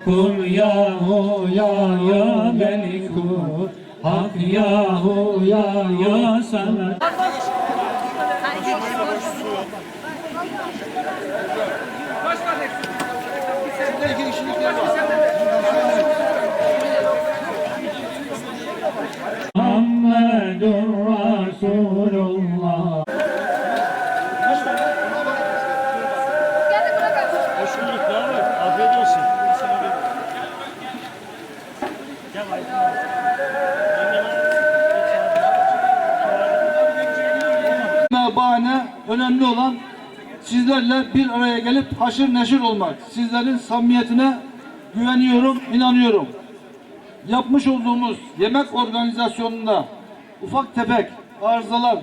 Kul yahu ya ya meliku Hak yahu ya ya sana bahane önemli olan sizlerle bir araya gelip haşır neşir olmak. Sizlerin samimiyetine güveniyorum, inanıyorum. Yapmış olduğumuz yemek organizasyonunda ufak tefek arızalar,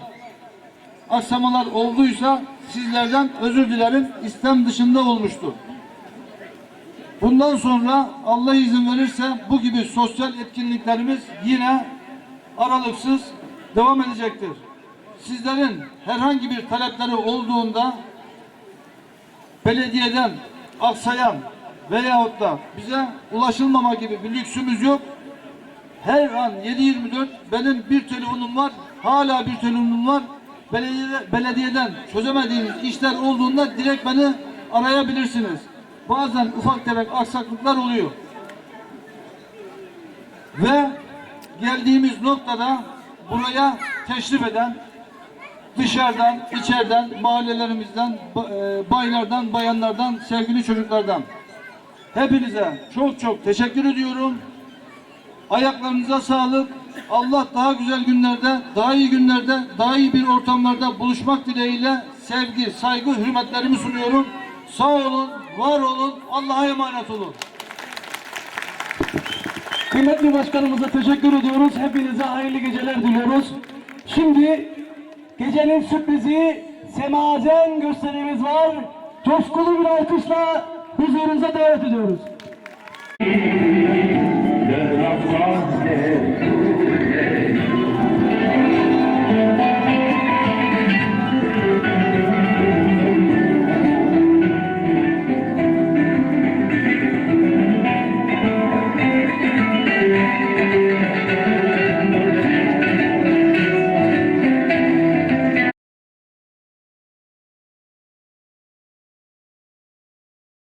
aksamalar olduysa sizlerden özür dilerim. İstem dışında olmuştur. Bundan sonra Allah izin verirse bu gibi sosyal etkinliklerimiz yine aralıksız devam edecektir. Sizlerin herhangi bir talepleri olduğunda belediyeden aksayan veyahut da bize ulaşılmama gibi bir lüksümüz yok. Her an 7-24 benim bir telefonum var. Hala bir telefonum var. Belediye, belediyeden çözemediğiniz işler olduğunda direkt beni arayabilirsiniz. Bazen ufak tefek aksaklıklar oluyor. Ve geldiğimiz noktada buraya teşrif eden dışarıdan, içeriden, mahallelerimizden, e, baylardan, bayanlardan, sevgili çocuklardan hepinize çok çok teşekkür ediyorum. Ayaklarınıza sağlık. Allah daha güzel günlerde, daha iyi günlerde, daha iyi bir ortamlarda buluşmak dileğiyle sevgi, saygı, hürmetlerimi sunuyorum. Sağ olun, var olun, Allah'a emanet olun. Kıymetli başkanımıza teşekkür ediyoruz. Hepinize hayırlı geceler diliyoruz. Şimdi gecenin sürprizi semazen gösterimiz var. Coşkulu bir alkışla huzurunuza davet ediyoruz.